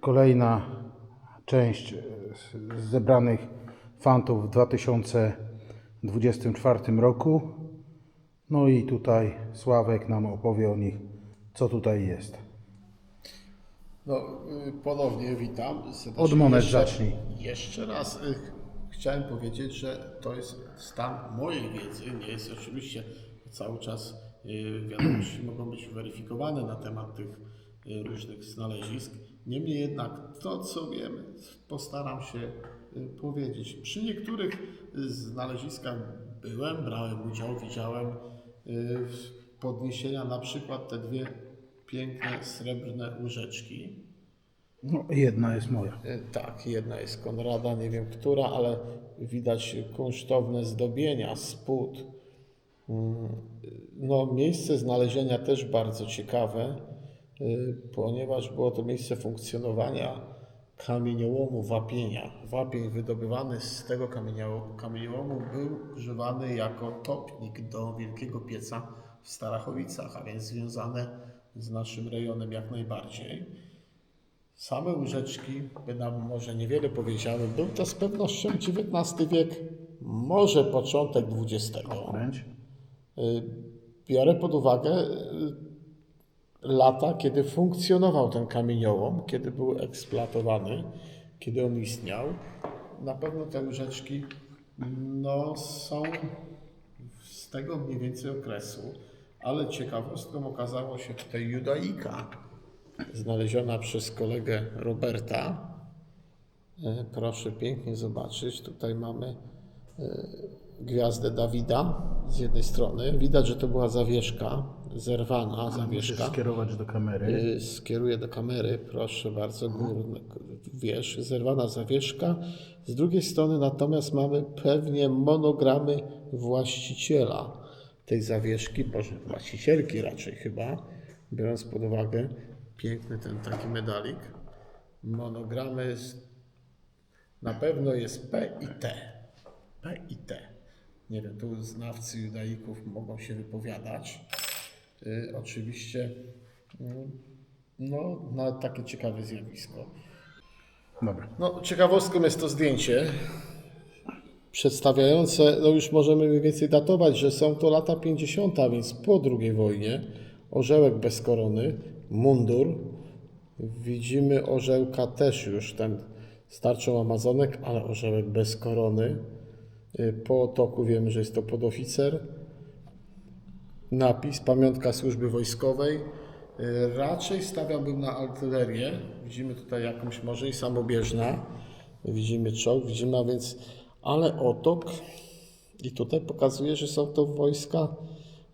Kolejna część zebranych fantów w 2024 roku. No i tutaj Sławek nam opowie o nich, co tutaj jest. No, y, ponownie witam. serdecznie. Od Monet Jeszcze- zacznij. Jeszcze raz y, chciałem powiedzieć, że to jest stan mojej wiedzy. Nie jest oczywiście cały czas y, wiadomości mogą być weryfikowane na temat tych różnych znalezisk. Niemniej jednak to, co wiem, postaram się y, powiedzieć. Przy niektórych y, znaleziskach byłem, brałem udział, widziałem y, podniesienia, na przykład te dwie piękne srebrne łyżeczki. No, jedna jest moja. Tak, jedna jest Konrada, nie wiem która, ale widać kunsztowne zdobienia, spód. Mm, No, miejsce znalezienia też bardzo ciekawe, ponieważ było to miejsce funkcjonowania kamieniołomu wapienia. Wapień wydobywany z tego kamienio- kamieniołomu był używany jako topnik do wielkiego pieca w Starachowicach, a więc związane z naszym rejonem jak najbardziej. Same łyżeczki by nam może niewiele powiedziały. Był to z pewnością XIX wiek, może początek XX. Wręcz. Y, Biorę pod uwagę y, lata, kiedy funkcjonował ten kamieniołom, kiedy był eksploatowany, kiedy on istniał. Na pewno te łyżeczki no, są z tego mniej więcej okresu, ale ciekawostką okazało się tutaj judaika znaleziona przez kolegę Roberta. E, Proszę pięknie zobaczyć. Tutaj mamy e, gwiazdę Dawida z jednej strony. Widać, że to była zawieszka, zerwana Musisz zawieszka. skierować do kamery. Y, Skieruję do kamery, proszę bardzo, górny wierzch, zerwana zawieszka. Z drugiej strony natomiast mamy pewnie monogramy właściciela tej zawieszki, boże, właścicielki raczej chyba, biorąc pod uwagę piękny ten taki medalik. Monogramy z, na pewno jest P i T. P i T. Nie wiem, tu znawcy judaików mogą się wypowiadać. Y, oczywiście mm, no, na takie ciekawe zjawisko. Dobra. No, ciekawostką jest to zdjęcie przedstawiające, no już możemy mniej więcej datować, że są to lata 50., a więc po II wojnie. Orzełek bez korony, mundur. Widzimy orzełka też już, ten starczą Amazonek, ale orzełek bez korony. Y, Po otoku wiemy, że jest to podoficer. napis, pamiątka służby wojskowej. Y, Raczej stawiałbym na artylerię. Widzimy tutaj jakąś może i samobieżna. Widzimy czołg, widzimy, a więc, ale otok i tutaj pokazuje, że są to wojska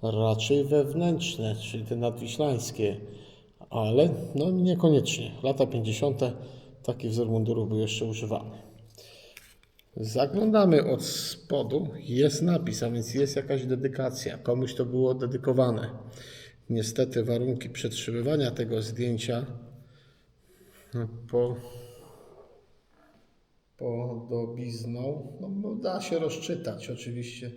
raczej wewnętrzne, czyli te nadwiślańskie, ale no niekoniecznie. Lata 50. taki wzór mundurów był jeszcze używany. Zaglądamy od spodu, jest napis, a więc jest jakaś dedykacja, komuś to było dedykowane. Niestety warunki przetrzymywania tego zdjęcia no, po, podobizną, no, da się rozczytać oczywiście.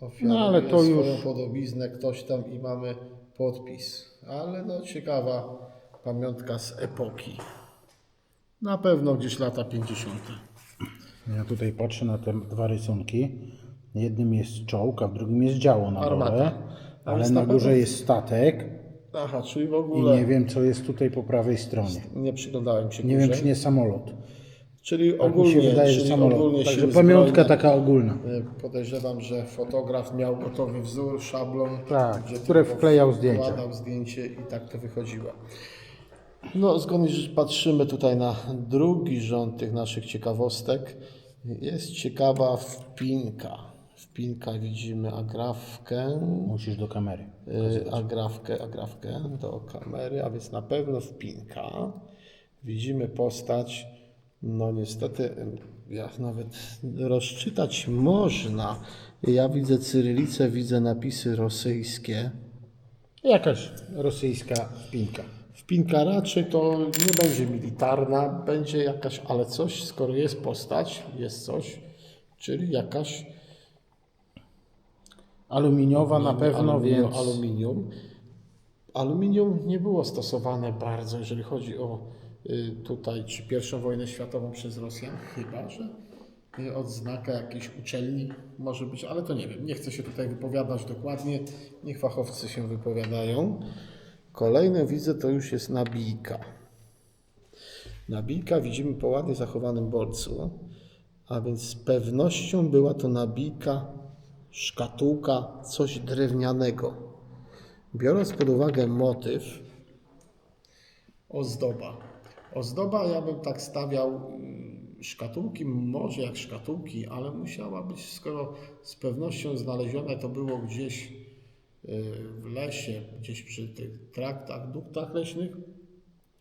Ofiaruje No, ale to swoją już- podobiznę ktoś tam i mamy podpis. Ale no ciekawa pamiątka z epoki. Na pewno gdzieś lata 50. Ja tutaj patrzę na te dwa rysunki. Jednym jest czołg, a w drugim jest działo na Armata. dole. Ale na na górze pewno- jest statek Aha, czyli w i ogóle nie wiem, co jest tutaj po prawej stronie. nie przyglądałem się Nie wiem, czy nie samolot. Czyli Tak mi ogólnie, się wydaje, że czyli samolot. ogólnie Także siły pamiątka zbrojne. taka ogólna. Y, Podejrzewam, że fotograf miał gotowy wzór, szablon, Tak, które tylko wklejał zdjęcia. Wkładał zdjęcie i tak to wychodziło. No, zgodnie z patrzymy tutaj na drugi rząd tych naszych ciekawostek. Jest ciekawa wpinka. Wpinka widzimy agrafkę, Musisz do kamery. y, agrafkę, agrafkę do kamery, a więc na pewno wpinka. Widzimy postać, no niestety, jak nawet rozczytać można. Ja widzę cyrylicę, widzę napisy rosyjskie. Jakaś rosyjska wpinka. Wpinka raczej to nie będzie militarna, będzie jakaś, ale coś, skoro jest postać, jest coś, czyli jakaś Aluminiowa na pewno, aluminium, więc aluminium. Aluminium nie było stosowane bardzo, jeżeli chodzi o y, tutaj, czy pierwszą wojnę światową przez Rosjan, chyba że y, odznaka jakiejś uczelni może być, ale to nie wiem. Nie chcę się tutaj wypowiadać dokładnie. Niech fachowcy się wypowiadają. Kolejne widzę to już jest nabijka. Nabijka widzimy po ładnie zachowanym bolcu, a więc z pewnością była to nabijka, szkatułka, coś drewnianego. Biorąc pod uwagę motyw, ozdoba. Ozdoba ja bym tak stawiał mm, szkatułki, może jak szkatułki, ale musiała być, skoro z pewnością znalezione to było gdzieś w lesie, gdzieś przy tych traktach, duktach leśnych,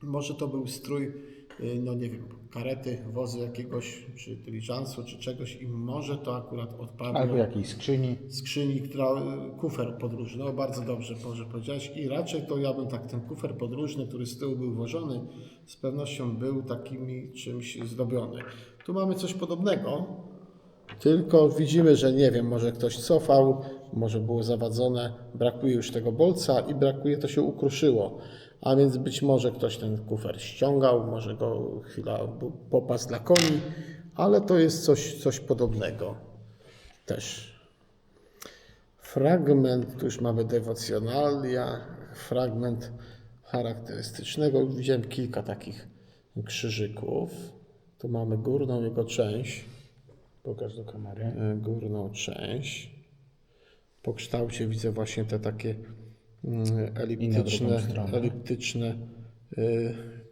może to był strój, y, no nie wiem, karety, wozu jakiegoś, czy dyliżansu, czy czegoś i może to akurat odpadło Albo jakiejś skrzyni. skrzyni, która, y, kufer podróżny, no bardzo dobrze, może powiedziałeś. I raczej to ja bym tak, ten kufer podróżny, który z tyłu był włożony, z pewnością był takimi czymś zdobiony. Tu mamy coś podobnego, tylko widzimy, że nie wiem, może ktoś cofał, może było zawadzone, brakuje już tego bolca i brakuje, to się ukruszyło. A więc być może ktoś ten kufer ściągał, może go chwila był popas dla koni, ale to jest coś, coś podobnego też. Fragment, tu już mamy dewocjonalia, fragment charakterystycznego. Widziałem kilka takich krzyżyków. Tu mamy górną jego część, Pokaż do kamery. e, górną część. Po kształcie widzę właśnie te takie mm, eliptyczne, eliptyczne e,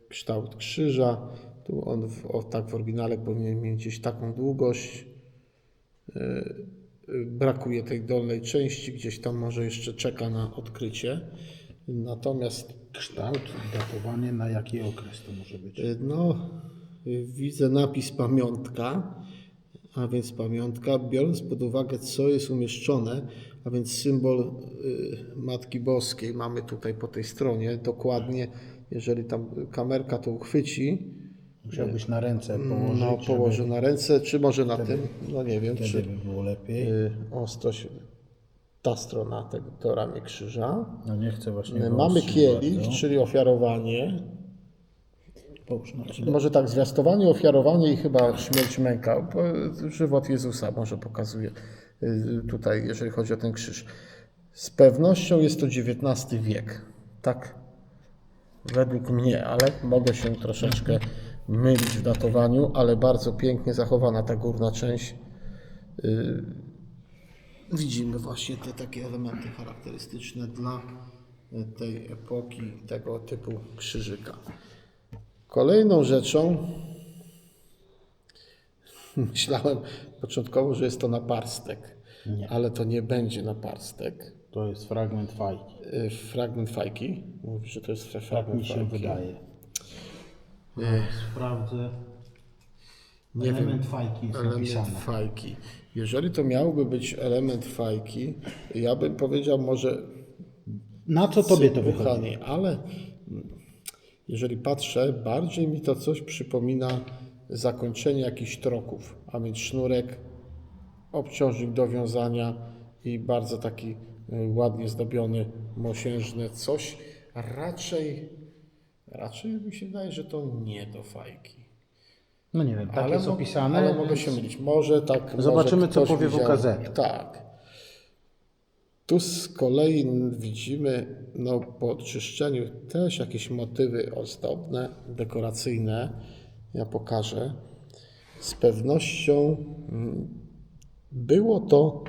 kształt krzyża. Tu on w, o, tak w oryginale powinien mieć gdzieś taką długość. Brakuje tej dolnej części, gdzieś tam może jeszcze czeka na odkrycie. Natomiast Kształt, datowanie na jaki okres to może być? y, no, y, widzę napis pamiątka, a więc pamiątka, biorąc pod uwagę co jest umieszczone, a więc symbol y, Matki Boskiej mamy tutaj po tej stronie, dokładnie, jeżeli tam kamerka to uchwyci, Musiałbyś na ręce położyć, no położę na ręce, czy może na tym, no nie wiem, czy wtedy by było lepiej. y, ostrość, ta strona tego, to ramię krzyża. No nie chcę właśnie Mamy kielich, bardzo. czyli ofiarowanie. Połóż na chwilę. Może tak, zwiastowanie, ofiarowanie i chyba śmierć męka. Żywot Jezusa może pokazuje tutaj, jeżeli chodzi o ten krzyż. Z pewnością jest to XIX wiek. Tak, według mnie, ale mogę się troszeczkę mylić w datowaniu, ale bardzo pięknie zachowana ta górna część. Y, Widzimy właśnie te takie elementy charakterystyczne dla y, tej epoki, tego typu krzyżyka. Kolejną rzeczą, myślałem początkowo, że jest to naparstek, ale to nie będzie naparstek. To jest fragment fajki. Y, Fragment fajki. Mówi, że to jest Tak fragment mi się fajki. wydaje. Sprawdzę. Nie Element wiem. fajki jest Element napisany. fajki. Jeżeli to miałby być element fajki, ja bym powiedział może Na co tobie to wychodzi? Ale jeżeli patrzę, bardziej mi to coś przypomina zakończenie jakichś troków, a więc sznurek, obciążnik do wiązania i bardzo taki y, ładnie zdobiony, mosiężny coś. Raczej, raczej mi się wydaje, że to nie do fajki. No nie wiem, tak jest mo- opisane. Ale mogę się mylić. Może tak. Zobaczymy, może co powie widział. WKZ. Tak. Tu z kolei widzimy no, po oczyszczeniu też jakieś motywy ozdobne, dekoracyjne. Ja pokażę. Z pewnością mm, było to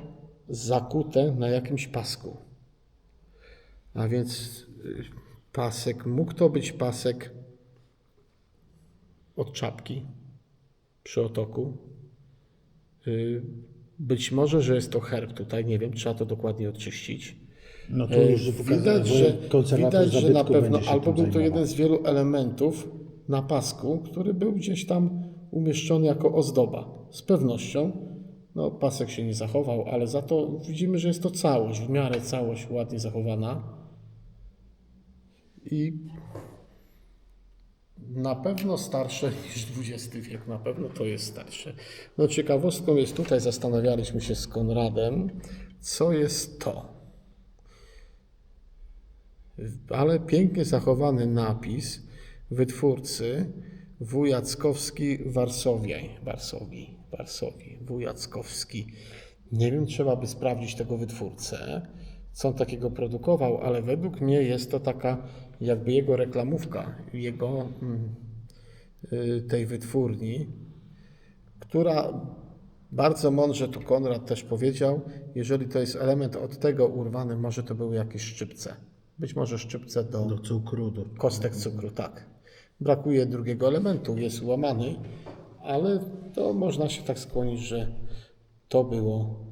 zakute na jakimś pasku. A więc y, pasek, mógł to być pasek od czapki przy otoku. Y, Być może, że jest to herb tutaj, nie wiem, trzeba to dokładnie odczyścić. No to Y, już Widać, że, widać, że na pewno albo był to jeden z wielu elementów na pasku, który był gdzieś tam umieszczony jako ozdoba. Z pewnością. No, pasek się nie zachował, ale za to widzimy, że jest to całość, w miarę całość ładnie zachowana. I na pewno starsze niż XX wiek, na pewno to jest starsze. No ciekawostką jest tutaj, zastanawialiśmy się z Konradem, co jest to. Ale pięknie zachowany napis, wytwórcy Wujackowski Warsowiaj. Warsowii, Warsowii, Wujackowski. Nie wiem, trzeba by sprawdzić tego wytwórcę, co on takiego produkował, ale według mnie jest to taka jakby jego reklamówka, jego mm, y, tej wytwórni, która bardzo mądrze tu Konrad też powiedział, jeżeli to jest element od tego urwany, może to były jakieś szczypce. Być może szczypce do, Do cukru, do... kostek cukru, tak. Brakuje drugiego elementu, jest łamany, ale to można się tak skłonić, że to było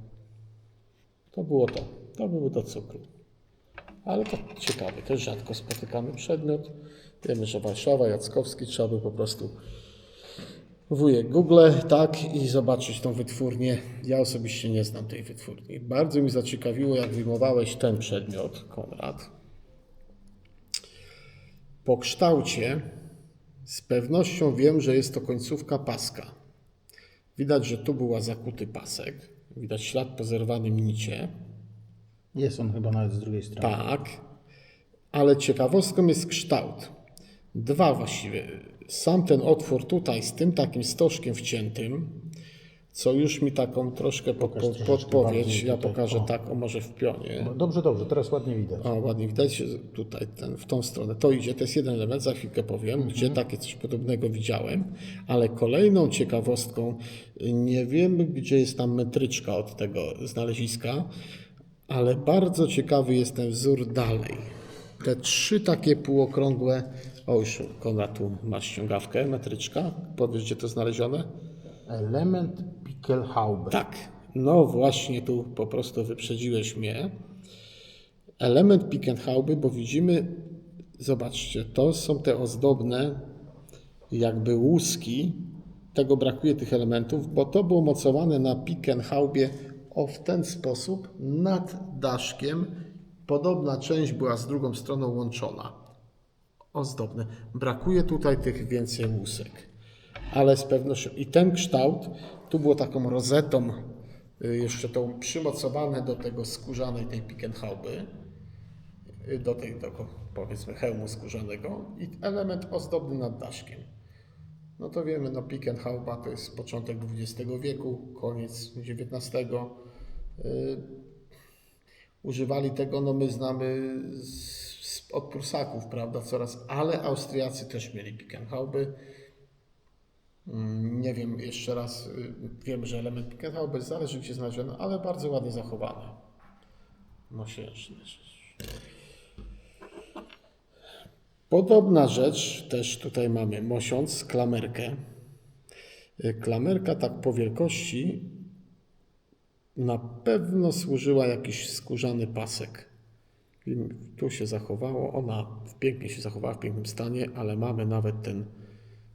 to było to. To były do cukru. Ale to ciekawe, też rzadko spotykamy przedmiot. Wiemy, że Warszawa, Jackowski, trzeba by po prostu wujek Google, tak, i zobaczyć tą wytwórnię. Ja osobiście nie znam tej wytwórni. Bardzo mi zaciekawiło, jak wyjmowałeś ten przedmiot, Konrad. Po kształcie z pewnością wiem, że jest to końcówka paska. Widać, że tu była zakuty pasek. Widać ślad po zerwanym nicie. Jest on chyba nawet z drugiej strony. Tak, ale ciekawostką jest kształt. Dwa właściwie. Sam ten otwór tutaj z tym takim stożkiem wciętym, co już mi taką troszkę po, Pokaż po, podpowiedź. Ja tutaj. pokażę O. tak, o może w pionie. No, Dobrze, dobrze, teraz ładnie widać. O, ładnie widać tutaj ten, w tą stronę. To idzie, to jest jeden element, za chwilkę powiem, Mhm. gdzie takie coś podobnego widziałem, ale kolejną ciekawostką, nie wiem gdzie jest tam metryczka od tego znaleziska, ale bardzo ciekawy jest ten wzór dalej. Te trzy takie półokrągłe, o już Konrad tu masz ściągawkę, metryczka, powiesz gdzie to znalezione? Element Pickelhaube. Tak, no właśnie tu po prostu wyprzedziłeś mnie. Element Pickenhauby, bo widzimy, zobaczcie, to są te ozdobne jakby łuski. Tego brakuje tych elementów, bo to było mocowane na Pickenhaubie o w ten sposób nad daszkiem. Podobna część była z drugą stroną łączona. Ozdobne. Brakuje tutaj tych więcej łusek ale z pewnością i ten kształt, tu było taką rozetą, y, jeszcze tą przymocowane do tego skórzanej tej Pickenhauby, y, do tej tego powiedzmy hełmu skórzanego i element ozdobny nad daszkiem. No to wiemy, no Pickenhauba to jest początek XX wieku, koniec XIX. Y, Używali tego, no my znamy z, z, od Prusaków, prawda, coraz, ale Austriacy też mieli Pickenhauby. Mm, Nie wiem, jeszcze raz, y, wiem, że element Pickenhauby zależy gdzie znaleziono, ale bardzo ładnie zachowany. Mosiężny. Podobna rzecz, też tutaj mamy mosiąc, klamerkę. Y, Klamerka tak po wielkości na pewno służyła jakiś skórzany pasek. Tu się zachowało, ona pięknie się zachowała, w pięknym stanie, ale mamy nawet ten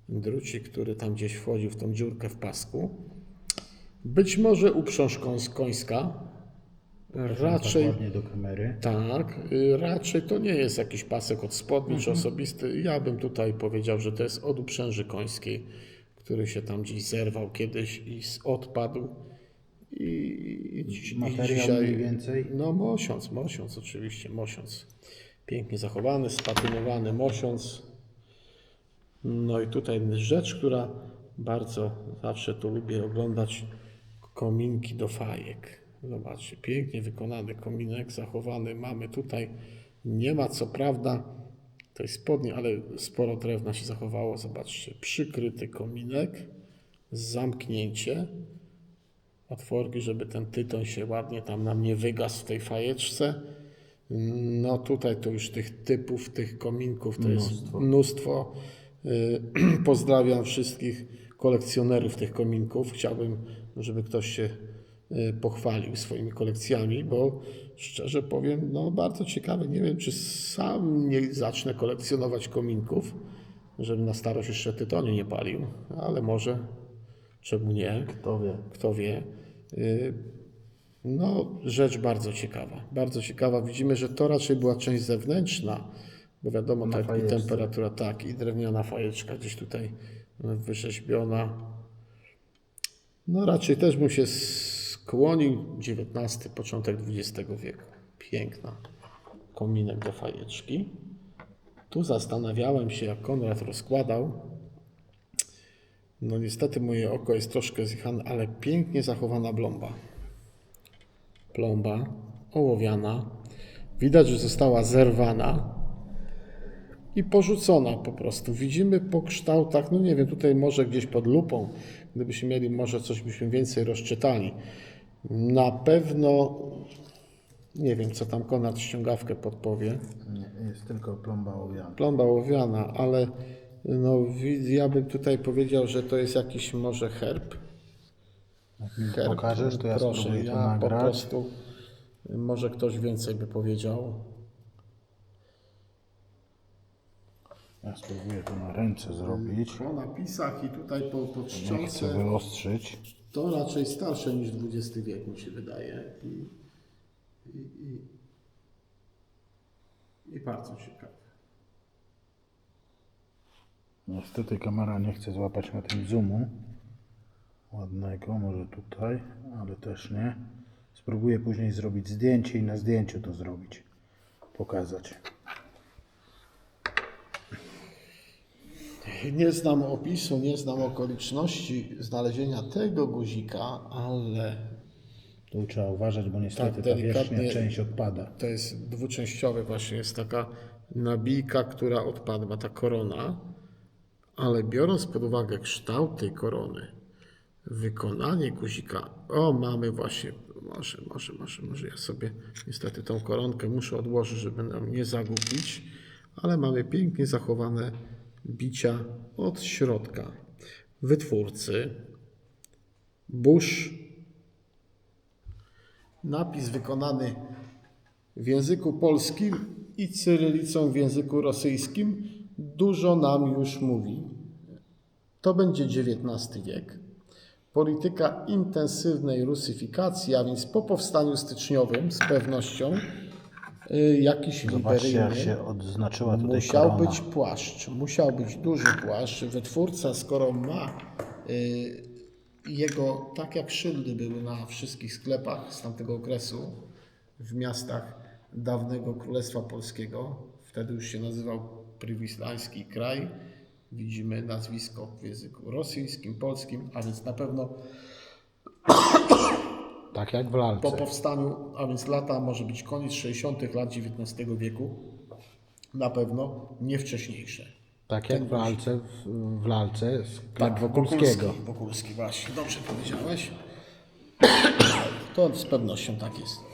drucik, który tam gdzieś wchodził w tą dziurkę w pasku. Być może uprząż koń- końska. Raczej Tak ładnie do kamery. tak, y, raczej to nie jest jakiś pasek od spodni czy osobisty. Ja bym tutaj powiedział, że to jest od uprzęży końskiej, który się tam gdzieś zerwał kiedyś i odpadł. I, i, dziś- i Materiał mniej więcej? No mosiąc, mosiąc oczywiście, mosiąc. Pięknie zachowany, spatynowany mosiąc. No i tutaj rzecz, która bardzo zawsze tu lubię oglądać kominki do fajek. Zobaczcie, pięknie wykonany kominek, zachowany. Mamy tutaj, nie ma co prawda, to jest spodnie, ale sporo drewna się zachowało. Zobaczcie, przykryty kominek, zamknięcie, otworki, żeby ten tytoń się ładnie tam nam nie wygasł w tej fajeczce. No tutaj to już tych typów, tych kominków to jest Mnóstwo. Y, Pozdrawiam wszystkich kolekcjonerów tych kominków. Chciałbym, żeby ktoś się y, pochwalił swoimi kolekcjami, bo szczerze powiem, no bardzo ciekawe. Nie wiem, czy sam nie zacznę kolekcjonować kominków, żebym na starość jeszcze tytoniu nie palił, ale może, czemu nie? Kto wie. kto wie. Y, No, rzecz bardzo ciekawa. Bardzo ciekawa. Widzimy, że to raczej była część zewnętrzna, bo wiadomo, Na tak, i temperatura, tak, i drewniana fajeczka gdzieś tutaj wyrzeźbiona. No, raczej też bym się skłonił. XIX, początek XX wieku. Piękna kominek do fajeczki. Tu zastanawiałem się, jak Konrad rozkładał. No niestety moje oko jest troszkę zjechane, ale pięknie zachowana blomba. Plomba ołowiana. Widać, że została zerwana i porzucona po prostu. Widzimy po kształtach, no nie wiem, tutaj może gdzieś pod lupą, gdybyśmy mieli, może coś byśmy więcej rozczytali. Na pewno, nie wiem, co tam Konrad ściągawkę podpowie. Nie, jest tylko plomba owiana. Plomba owiana, ale no, ja bym tutaj powiedział, że to jest jakiś może herb. Jak mi herb pokażesz, to ja proszę, ja po nagrać. prostu, może ktoś więcej by powiedział. Ja spróbuję to na ręce zrobić. Po napisach i tutaj po, po Nie chcę czcionce wyostrzyć. to raczej starsze niż XX wiek mi się wydaje. I, i, i, i bardzo ciekawe. Niestety kamera nie chce złapać na tym zoomu. Ładnego, może tutaj, ale też nie. Spróbuję później zrobić zdjęcie i na zdjęciu to zrobić. Pokazać. Nie znam opisu, nie znam okoliczności znalezienia tego guzika, ale Tu trzeba uważać, bo niestety Tak, ta wierzchnia część odpada. to jest dwuczęściowy właśnie, jest taka nabijka, która odpadła, ta korona, ale biorąc pod uwagę kształt tej korony, wykonanie guzika, o mamy właśnie, może, może, może, może ja sobie niestety tą koronkę muszę odłożyć, żeby nam nie zagubić, ale mamy pięknie zachowane bicia od środka. Wytwórcy, Bush, napis wykonany w języku polskim i cyrylicą w języku rosyjskim dużo nam już mówi. To będzie XIX wiek. Polityka intensywnej rusyfikacji, a więc po powstaniu styczniowym z pewnością jakiś Zobaczcie, jak się odznaczyła tutaj musiał korona. być płaszcz, musiał być duży płaszcz. Wytwórca, skoro ma y, jego, tak jak szyldy były na wszystkich sklepach z tamtego okresu w miastach dawnego Królestwa Polskiego, wtedy już się nazywał Prywislański kraj. Widzimy nazwisko w języku rosyjskim, polskim, a więc na pewno Tak jak w lalce. po powstaniu, a więc lata może być koniec 60. lat XIX wieku, na pewno nie wcześniejsze. Tak jak w lalce, w, w lalce z Tak, Wokulskiego. Wokulski, Wokulski, właśnie. Dobrze powiedziałeś. To z pewnością tak jest.